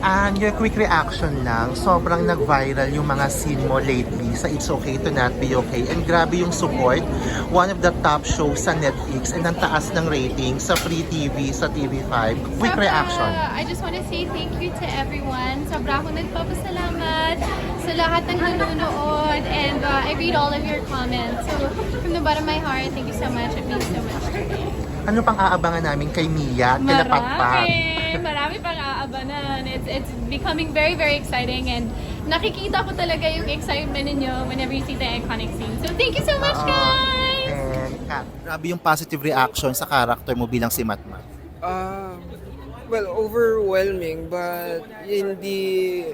And your quick reaction lang, sobrang nag-viral yung mga scene mo lately sa It's Okay to Not Be Okay. And grabe yung support. One of the top shows sa Netflix and ang taas ng rating sa Free TV, sa TV5. Quick Sobra, reaction. I just want to say thank you to everyone. Sobra akong nagpapasalamat sa lahat ng nanonood and uh, I read all of your comments. So from the bottom of my heart, thank you so much. It means so much to me. Ano pang aabangan namin kay Mia at kay Pakpak? Marami, marami pang aabanan. It's, it's becoming very, very exciting and nakikita ko talaga yung excitement ninyo whenever you see the iconic scene. So thank you so much, Oo. guys! And Kat, grabe yung positive reaction sa character mo bilang si Matmat. Uh, well, overwhelming but hindi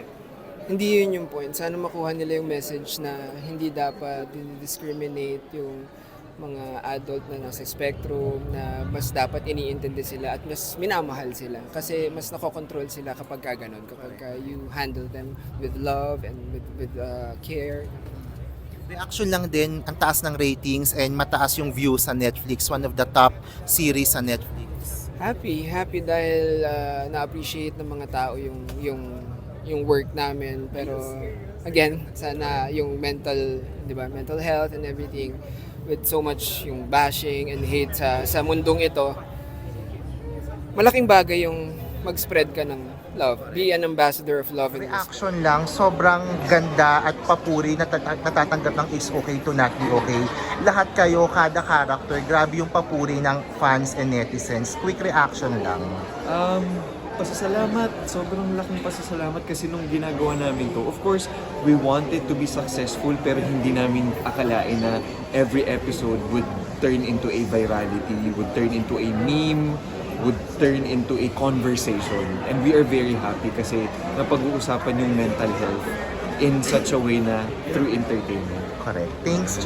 hindi yun yung point. Sana makuha nila yung message na hindi dapat discriminate yung mga adult na nasa spectrum na mas dapat iniintindi sila at mas minamahal sila kasi mas nakokontrol sila kapag ka ganun, kapag ka you handle them with love and with, with uh, care. Reaction lang din, ang taas ng ratings and mataas yung view sa Netflix. One of the top series sa Netflix. Happy, happy dahil uh, na-appreciate ng mga tao yung yung yung work namin pero again, sana yung mental, 'di ba, mental health and everything with so much yung bashing and hate sa sa mundong ito. Malaking bagay yung mag-spread ka ng love. Be an ambassador of love and. Reaction lang, sobrang ganda at papuri na tat- natatanggap ng It's Okay to Not Be Okay. Lahat kayo, kada character, grabe yung papuri ng fans and netizens. Quick reaction lang. Um, pasasalamat. Sobrang laking pasasalamat kasi nung ginagawa namin to. Of course, we wanted to be successful pero hindi namin akalain na every episode would turn into a virality, would turn into a meme, would turn into a conversation. And we are very happy kasi napag-uusapan yung mental health in such a way na through entertainment. Correct. Thanks.